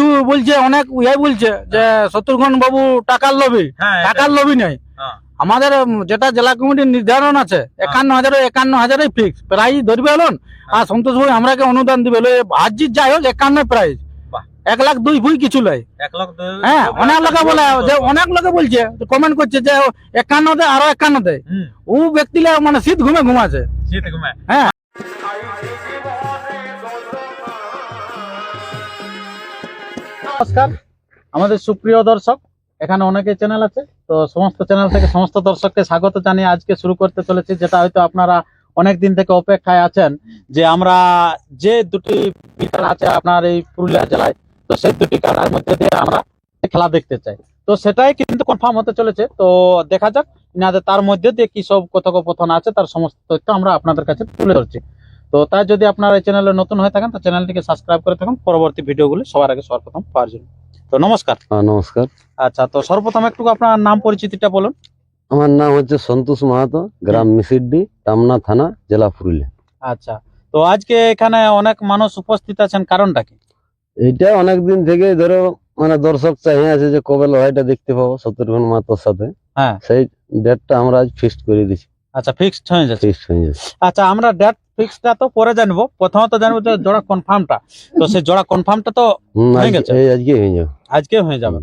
কিছু বলছে অনেক ইয়ে বলছে যে শত্রুঘ্ন বাবু টাকার লোভী হ্যাঁ টাকার লোভী নেই। হ্যাঁ। আমাদের যেটা জেলা কমিটির নির্ধারণ আছে একান্ন হাজার একান্ন হাজারই ফিক্স প্রাইজ ধরবে হলেন আর সন্তোষ ভাই আমরাকে অনুদান দিবে। হাজির যাই হোক একান্ন প্রাইজ এক লাখ দুই ভুই কিছু দুই- হ্যাঁ অনেক লোকে বলে যে অনেক লোকে বলছে কমেন্ট করছে যে একান্ন দেয় আরও একান্ন দেয়। ও ব্যক্তিলে মানে শীত ঘুমে ঘুমাছে শীত ঘুমে হ্যাঁ। নমস্কার। আমাদের সুপ্রিয় দর্শক, এখানে অনেকে চ্যানেল আছে, তো সমস্ত চ্যানেল থেকে সমস্ত দর্শককে স্বাগত জানিয়ে আজকে শুরু করতে চলেছি, যেটা হয়তো আপনারা অনেক দিন থেকে অপেক্ষায় আছেন, যে আমরা যে দুটি খেলা আছে আপনার এই পুরুলিয়া জেলায়, তো সেই দুটি খেলার মধ্যে দিয়ে আমরা খেলা দেখতে চাই। তো সেটাই কিন্তু কনফার্ম হতে চলেছে, তো দেখা যাক ইনাদের তার মধ্যে দিয়ে কি সব কথোপকথন আছে, তার সমস্ত তথ্য আমরা আপনাদের কাছে তুলে ধরছি। তো তাই যদি আপনার এই চ্যানেলে নতুন হয়ে থাকেন তো চ্যানেলটিকে সাবস্ক্রাইব করে থাকুন। পরবর্তী ভিডিওগুলি সবার আগে সর্বপ্রথম পাওয়ার জন্য। তো নমস্কার। হ্যাঁ নমস্কার। আচ্ছা তো সর্বপ্রথম একটু আপনার নাম পরিচিতিটা বলুন। আমার নাম হচ্ছে সন্তোষ মাহাতো গ্রাম মিসিড্ডি টামনা থানা জেলা পুরুলিয়া। আচ্ছা তো আজকে এখানে অনেক মানুষ উপস্থিত আছেন কারণটা কি? এইটা অনেক দিন থেকে ধরো মানে দর্শক চাই আছে যে কবে লড়াইটা দেখতে পাবো শত্রুঘ্ন মাহাতোর সাথে। হ্যাঁ। সেই ডেটটা আমরা আজ ফিক্সড করে দিছি। আচ্ছা ফিক্সড হয়ে যাচ্ছে। ফিক্সড হয়ে যাচ্ছে। আচ্ছা আমরা ডেট ফিক্সডটা তো পরে জানব। প্রথমত জানব যে জোড়া কনফার্মটা তো সেই জোড়া কনফার্মটা তো হয়ে গেছে? আজকে হয়ে যাবে। আজকে হয়ে যাবে।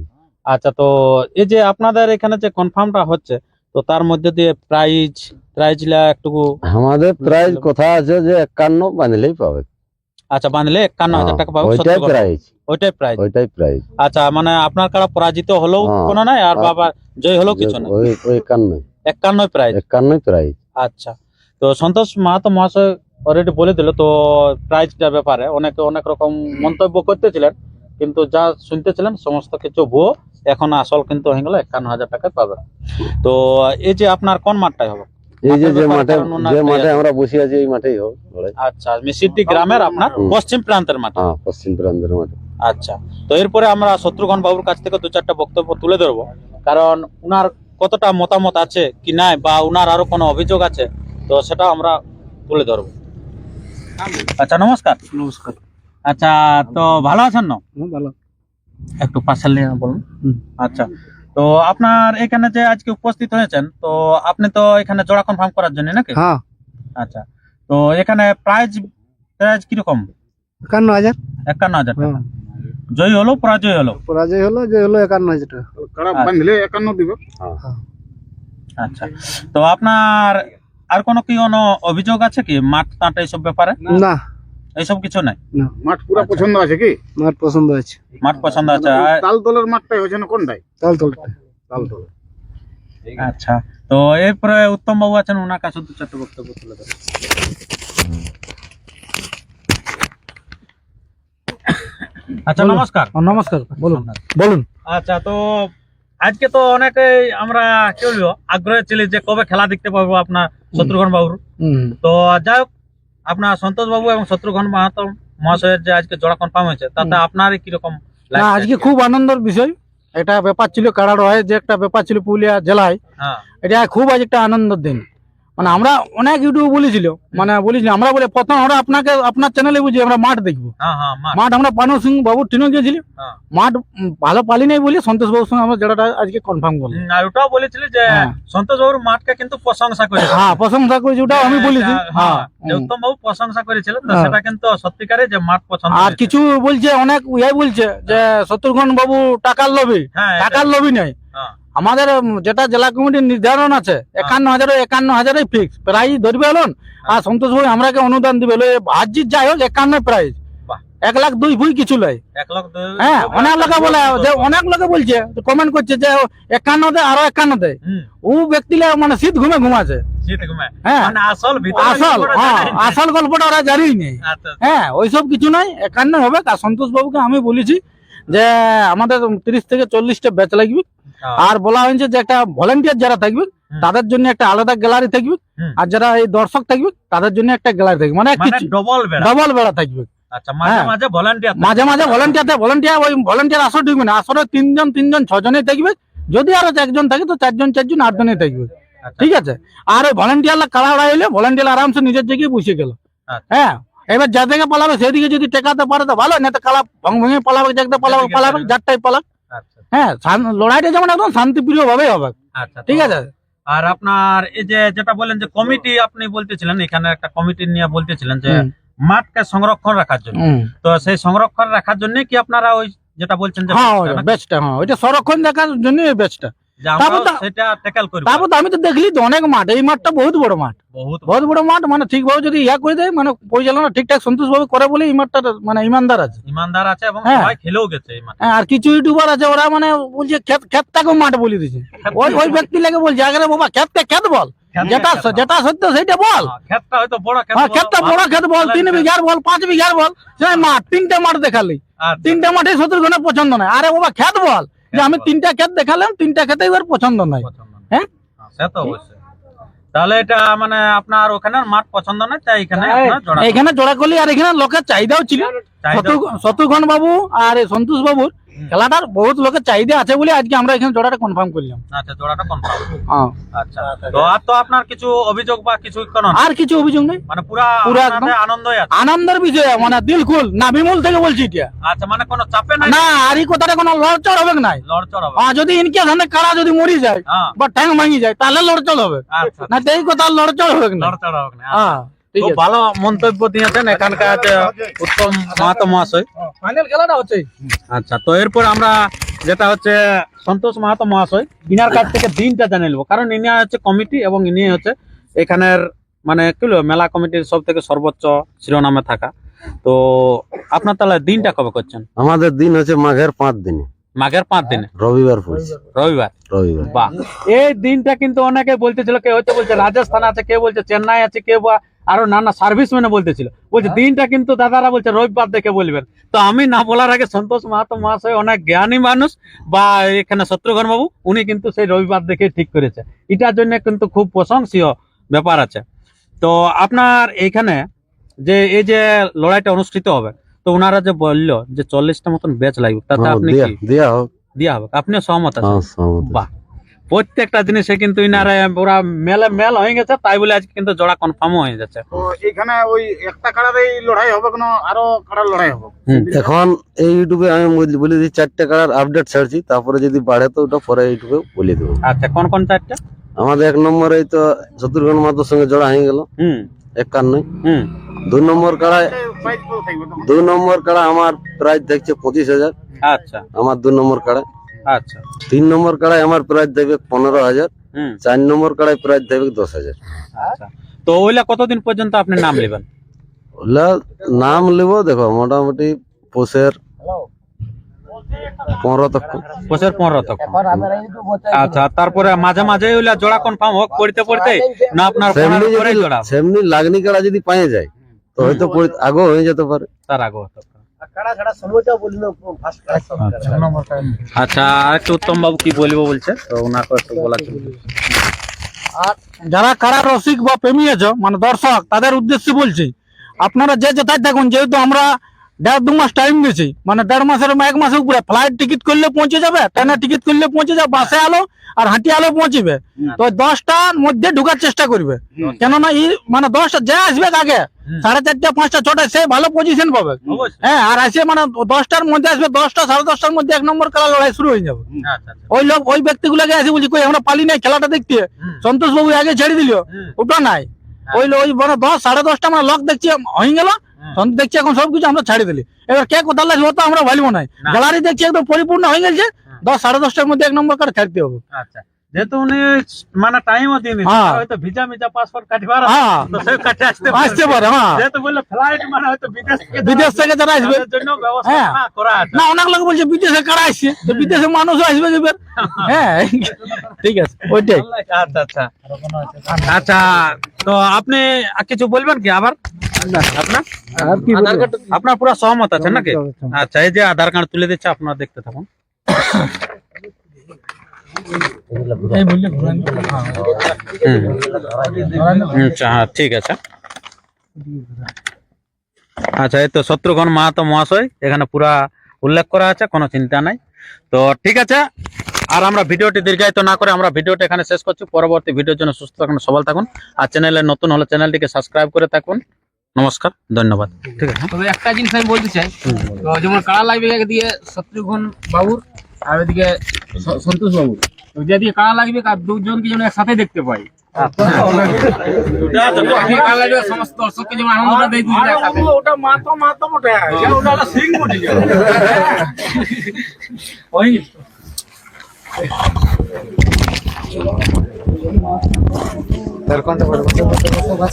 আচ্ছা তো এই যে আপনাদের এখানে যে কনফার্মটা হচ্ছে তো তার মধ্যে দিয়ে প্রাইজ প্রাইজলা একটু আমাদের প্রাইজ কথা আছে যে একান্ন বাঁধলেই পাবে। আচ্ছা বাঁধলে একান্ন হাজার টাকা পাবো ওইটাই প্রাইজ ওইটাই প্রাইজ ওইটাই প্রাইজ আচ্ছা মানে আপনার কারা পরাজিত হলেও হ্যাঁ। কোনো নাই আর বাবা জয় হলেও কিছু নাই। ওই ওই একান্ন একান্ন প্রাইজ একান্নই প্রাইজ আচ্ছা তো সন্তোষ মাহাতো মহাশয় অলরেডি বলে দিল তো প্রাইজটা ব্যাপারে। অনেকে অনেক রকম মন্তব্য করতেছিলেন কিন্তু যা শুনতেছিলেন সমস্ত কিছু ভুয়ো এখন আসল কিন্তু হয়ে গেল একান্ন হাজার টাকা পাবে। তো এই যে আপনার কোন মাঠটাই হবে? এই যে যে মাঠে যে মাঠে আমরা বসে আছি এই মাঠেই হোক আচ্ছা মিসিদ্দি গ্রামের আপনার পশ্চিম প্রান্তের মাঠ। হ্যাঁ পশ্চিম প্রান্তের মাঠে। আচ্ছা তো এরপরে আমরা শত্রুঘ্ন বাবুর কাছ থেকে দু চারটা বক্তব্য তুলে ধরবো। কারণ উনার কতটা মতামত আছে কি নাই বা উনার আরও কোনো অভিযোগ আছে তো সেটা আমরা তুলে ধরবো। আচ্ছা নমস্কার। নমস্কার। আচ্ছা তো ভালো আছেন না? ভালো। একটু পাশে নিয়ে বলুন। আচ্ছা তো আপনার এখানে যে আজকে উপস্থিত হয়েছেন তো আপনি তো এখানে জোড়া কনফার্ম করার জন্য নাকি? হ্যাঁ। আচ্ছা তো এখানে প্রাইজ প্রাইজ কীরকম? একান্ন হাজার। একান্ন হাজার টাকা। হ্যাঁ। জয়ী হলো পরাজয় হলো? পরাজয় হলো যে হলো একান্ন হাজার টাকা। কারা বাঁধলে একান্ন দিবে। আচ্ছা তো আপনার আর কোনো কি কোনো অভিযোগ আছে কি? মাঠ টাট এইসব ব্যাপারে? না। এইসব কিছু নাই? মাঠ পুরো আচ্ছা। পছন্দ আছে কি? আমার পছন্দ আছে। মাঠ পছন্দ আছে। আর- তাল দলের মাঠটাই হয়েছে না কোনটাই? তাল দল আচ্ছা। তো এরপরে উত্তম বাবু আছেন ওনার কাছে দু চারটে বক্তব্য তুলে দেবেন আচ্ছা নমস্কার। নমস্কার। বলুন বলুন। আচ্ছা তো আজকে তো অনেকে আমরা কি বলব আগ্রহে ছিল যে কবে খেলা দেখতে পাবো আপনার শত্রুঘন বাবুর। তো যাই হোক আপনার সন্তোষ বাবু এবং শত্রুঘন মাহাতো মহাশয়ের যে আজকে জোড়া কনফার্ম হয়েছে তাতে আপনার কীরকম আজকে খুব আনন্দের বিষয়। এটা ব্যাপার ছিল কারার হয় যে একটা ব্যাপার ছিল পুরুলিয়া জেলায় হ্যাঁ। এটা খুব আজ একটা আনন্দের দিন। মানে আমরা অনেক ইউটিউব বলেছিল মানে বলেছিল আমরা বলে প্রথম আমরা আপনাকে আপনার চ্যানেলে বুঝি আমরা মাঠ দেখব। হ্যাঁ হ্যাঁ মাঠ। আমরা পানু সিং বাবু টিনও গিয়েছিলি। হ্যাঁ। মাঠ ভালো পালি নাই বলে সন্তোষ বাবুর সঙ্গে আমরা যেটা আজকে কনফার্ম করলাম। আর ওটাও বলেছিল যে। সন্তোষ বাবুর মাঠকে কিন্তু প্রশংসা করেছে। হ্যাঁ প্রশংসা করেছি ওটাও আমি বলেছি। হ্যাঁ উত্তম বাবু প্রশংসা করেছিল তো। সেটা কিন্তু সত্যিকারে যে মাঠ পছন্দ আর কিছু বলছে অনেক ইয়ে বলছে যে শত্রুঘ্ন বাবু টাকার লোভী টাকার লোভী নাই। আমাদের যেটা জেলা কমিটির নির্ধারণ আছে একান্ন হাজার একান্ন হাজারই ফিক্স প্রাইজ ধরবে হলেন আর সন্তোষ ভাই আমরাকে অনুদান দিবে। হাজির যাই হোক একান্ন প্রাইজ এক লাখ দুই ভুই কিছু দুই- হ্যাঁ অনেক লোকে বলে যে অনেক লোকে বলছে কমেন্ট করছে যে একান্ন দেয় আরও একান্ন দেয়। ও ব্যক্তিলে মানে শীত ঘুমে ঘুমাছে। হ্যাঁ। মানে আসল আসল গল্পটা হ্যাঁ আসল গল্পটা ওরা জানি নেই আচ্ছা, হ্যাঁ ওইসব কিছু নাই একান্ন হবে। আর সন্তোষ বাবুকে আমি বলেছি যে আমাদের তিরিশ থেকে চল্লিশটা ব্যাচ লাগবে। হ্যাঁ। আর বলা হয়েছে যে একটা ভলেন্টিয়ার যারা থাকবে তাদের জন্য একটা আলাদা গ্যালারি থাকবে। আর যারা এই দর্শক থাকবে তাদের জন্য একটা গ্যালারি থাকবে। মানে মানে ডবল বেড়া। থাকবে। আচ্ছা মাঝে হ্যাঁ। মাঝে ভলান্টিয়ার মাঝে মাঝে ভলেন্টিয়ার ভলেন্টিয়ার ওই ভলেন্টিয়ার আসর ঢুকবে না। আসরে তিনজন তিনজন ছজনই থাকবে। যদি আরও একজন থাকে তো চারজন চারজন আটজনই থাকবে। ঠিক আছে? আর ওই ভলেন্টিয়ার কাড়া হইলে ভলেন্টিয়ার আরামসে নিজের জায়গায় বসে গেল। আচ্ছা। হ্যাঁ। এবার যাদেরকে পালাবে সেদিকে যদি টেকাতে পারে তো ভালো না তো কালা ভং ভেঙে পালাবে যাকে পালাবে পালাবে। যারটাই পালাক। আচ্ছা হ্যাঁ লড়াইটা যেমন একদম শান্তিপ্রিয় ভাবে হবে। আচ্ছা ঠিক আছে? আর আপনার এই যে যেটা বললেন যে কমিটি আপনি বলতেছিলেন এখানে একটা কমিটি নিয়ে বলতেছিলেন যে মাঠকে সংরক্ষণ রাখার জন্য। তো সেই সংরক্ষণ রাখার জন্য কি আপনারা ওই যেটা বলছেন যে হ্যাঁ বেচটা? হ্যাঁ ওইটা সংরক্ষণ দেখার জন্য বেচটা তারপর আমি তো দেখলি তো অনেক মাঠ এই মাঠটা বহুত বড় মাঠ। বহুত বড় মাঠ মানে ঠিকভাবে যদি ইয়া করে দেয় মানে পরিচালনা ঠিকঠাক সন্তোষ ভাবে করে বলে এই মাঠটা মানে ইমানদার আছে। ইমানদার আছে এবং হ্যাঁ। সবাই খেলেও গেছে মাঠে। হ্যাঁ, আর কিছু ইউটিউবার আছে ওরা মানে বলছে মাঠ বলে দিছে ওই ওই ব্যক্তি লাগে বলছে আগে বাবা বল। যেটা যেটা সত্য সেটা বল। হ্যাঁ, হয়তো বড় বল তিন বিঘার বল পাঁচ বিঘার বল মাঠ তিনটা মাঠ দেখালি। আচ্ছা, তিনটা মাঠে শত্রুঘ্নের পছন্দ নাই। আরে বাবা ক্ষেত বল। যে আমি তিনটা ক্ষেত দেখালাম তিনটা ক্ষেতে এবার পছন্দ নাই। পছন্দ হ্যাঁ? হ্যাঁ, সে তো অবশ্যই। তাহলে এটা মানে আপনার ওখানে মাঠ পছন্দ নয় তাই এখানে জোড়া এখানে জোড়া করলি আর এখানে লোকের চাহিদাও ছিল। শত্রুঘন শত্রু- বাবু আর সন্তোষ বাবুর। খেলাটার বহুত লোকের চাহিদা আছে বলে আজকে আমরা এখানে জোড়াটা কনফার্ম করলাম। আচ্ছা জোড়াটা কনফার্ম হ্যাঁ। আচ্ছা। তো আর তো আপনার কিছু অভিযোগ বা কিছু কোনো আর কিছু অভিযোগ নেই। মানে পুরা পুরা আনন্দই আছে? আনন্দের বিষয় মানে দিল খুল না বিমল থেকে বলছি এটা। আচ্ছা মানে কোনো চাপে নাই? না আর এই কথাটা কোনো লড়চড় হবে নাই। লড়চড় হবে। আর যদি ইনকে ধানে কারা যদি মরি যায় হ্যাঁ। বা ঠ্যাং ভাঙি যায় তাহলে লড়চড় হবে। আচ্ছা না তো এই কথা লড়চড় হবে না। লড়চড় হবে না। হ্যাঁ। খুব ভালো মন্তব্য দিয়েছেন এখানকার উত্তম মাহাতো মহাশয়। ফাইনাল খেলাটা হচ্ছে। আচ্ছা তো এরপর আমরা যেটা হচ্ছে সন্তোষ মাহাতো মহাশয় ইনার কাছ থেকে দিনটা জেনে নেব। কারণ ইনি হচ্ছে কমিটি এবং ইনি হচ্ছে এখানের মানে কি মেলা কমিটির সব থেকে সর্বোচ্চ শিরোনামে থাকা। তো আপনার তাহলে দিনটা কবে করছেন? আমাদের দিন হচ্ছে মাঘের পাঁচ দিনে। মাঘের পাঁচ দিনে। রবিবার রবিবার। রবিবার। বাহ। এই দিনটা কিন্তু অনেকে বলতেছিল কেউ হচ্ছে বলছে রাজস্থান আছে কেউ বলছে চেন্নাই আছে কেউ বা আরও নানা সার্ভিস মেনে বলতেছিল। বলছে দিনটা কিন্তু দাদারা বলছে রবিবার দেখে বলবেন। তো আমি না বলার আগে সন্তোষ মাহাতো মহাশয় অনেক জ্ঞানী মানুষ বা এখানে শত্রুঘ্ন বাবু উনি কিন্তু সেই রবিবার দেখে ঠিক করেছে। এটার জন্য কিন্তু খুব প্রশংসীয় ব্যাপার আছে। তো আপনার এইখানে যে এই যে লড়াইটা অনুষ্ঠিত হবে তো ওনারা যে বলল যে চল্লিশটা মতন ব্যাচ লাগবে তাতে হ্যাঁ, আপনি দিয়া কি? দিয়া হোক। দেওয়া হবে আপনিও সহমত আছেন? হ্যাঁ। বাহ। প্রত্যেকটা জিনিসে কিন্তু ইনারা ওরা মেলে মেল হয়ে গেছে তাই বলে আজকে কিন্তু জোড়া কনফার্ম হয়ে যাচ্ছে। তো এখানে ওই একটা কাড়ার এই লড়াই হবে কোনো আরও কাড়ার লড়াই হবে? এখন এই ইউটিউবে আমি বল- দিই চারটে কালার আপডেট ছাড়ছি তারপরে যদি বাড়ে তো ওটা পরে ইউটিউবে বলে দেবো। আচ্ছা কোন কোন চারটা? আমাদের এক নম্বরে তো শত্রুঘ্ন মাতার সঙ্গে জোড়া হয়ে গেল। হুম। একান্নই দুই নম্বর কাড়ায় দুই নম্বর কাড়া আমার প্রাইস দেখছে পঁচিশ হাজার। আচ্ছা। আমার দুই নম্বর কাড়ায়। আচ্ছা। তিন নম্বর কাড়ায় আমার প্রাইস দেবে পনেরো হাজার। হুম। চার নম্বর কাড়ায় প্রাইস দেবে দশ হাজার। আচ্ছা। তো ওইলা কতদিন পর্যন্ত আপনি নাম নেবেন? ওগুলা নাম নেব দেখো মোটামুটি পোষের পনেরো বছর পনেরো আচ্ছা তারপরে মাঝে মাঝে ওইলা জোড়া কনফার্ম হোক পড়তে পড়তে না আপনার সেমনি যদি জোড়া। লাগনি কাড়া যদি পায়ে যায় তো হয়তো পরি- হয়ে যেতে পারে। তার আগে আচ্ছা। আর একটু উত্তম বাবু কি বলব বলছে? তো ওনাকে একটু বলার যারা কারা রসিক বা প্রেমী আছো মানে দর্শক তাদের উদ্দেশ্যে বলছি আপনারা যে যেটাই থাকুন যেহেতু আমরা দেড় দু মাস টাইম দিয়েছি মানে দেড় মাসের এক মাসের উপরে। ফ্লাইট টিকিট করলে পৌঁছে যাবে ট্রেনের টিকিট করলে পৌঁছে যাবে বাসে আলো আর হাঁটি আলো পৌঁছিবে। তো দশটার মধ্যে ঢুকার চেষ্টা করবে। কেননা এই মানে দশটা যে আসবে আগে সাড়ে চারটা পাঁচটা ছটা সে ভালো পজিশন পাবে। হ্যাঁ আর আসে মানে দশটার মধ্যে আসবে দশটা সাড়ে দশটার মধ্যে এক নম্বর খেলা লড়াই শুরু হয়ে যাবে। আচ্ছা আচ্ছা। ওই লোক ওই ব্যক্তিগুলোকে আসে বলছি কই আমরা পালি নাই খেলাটা দেখতে। সন্তোষ বাবু আগে ছেড়ে দিল ওটা নাই। ওই লো- ওই মানে দশ সাড়ে দশটা মানে লক দেখছি হয়ে গেল। হুম। সন্তোষ দেখছি এখন সবকিছু আমরা ছাড়ি দিলি। এবার কে কোথাও লাগবে তো আমরা ভাববো নাই। গ্যালারি দেখছি একদম পরিপূর্ণ হয়ে গেছে। দশ সাড়ে দশটার মধ্যে এক নম্বর কার্ড ছাড়তে হবে। আচ্ছা। যেহেতু উনি মানে টাইমও হ্যাঁ। হয়তো ভিসা মিজা পাসপোর্ট কাটবার হ্যাঁ। তো সে কাটে আসতে আসতে পারে হ্যাঁ। যেহেতু বললে ফ্লাইট মানে হয়তো বিদেশ থেকে বিদেশ থেকে যারা আসবে। জন্য ব্যবস্থা হ্যাঁ। না করা আছে। না অনেক লোক বলছে বিদেশে কারা আসছে? তো বিদেশে মানুষও আসবে এবার। হ্যাঁ। ঠিক আছে ওইটাই। আচ্ছা আচ্ছা। আচ্ছা তো আপনি কিছু বলবেন কি আবার? আপনার আর কি বলব? আপনার পুরো সহমত আছে নাকি? আচ্ছা এই যে আধার কার্ড তুলে দিচ্ছে আপনারা দেখতে থাকুন। আচ্ছা হ্যাঁ ঠিক আছে। আচ্ছা এই তো শত্রুঘ্ন মাহাতো মহাশয় এখানে পুরা উল্লেখ করা আছে কোনো চিন্তা নাই। তো ঠিক আছে আর আমরা ভিডিওটি দীর্ঘায়িত না করে আমরা ভিডিওটা এখানে শেষ করছি। পরবর্তী ভিডিওর জন্য সুস্থ থাকুন সবল থাকুন। আর চ্যানেলে নতুন হলে চ্যানেলটিকে সাবস্ক্রাইব করে থাকুন। নমস্কার ধন্যবাদ ঠিক আছে তবে একটা জিনিস আমি বলতে চাই তো যেমন কাড়া লাগবে একদিকে শত্রুঘ্ন বাবুর আর ওইদিকে সন্তোষ বাবুর তো যেদিকে কাড়া লাগবে আর দুজনকে যেন একসাথে দেখতে পাই সমস্ত দর্শককে যেমন আনন্দটা দেয় দুজনে একসাথে ওটা মাতো ওটা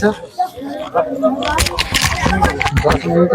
বটে ওই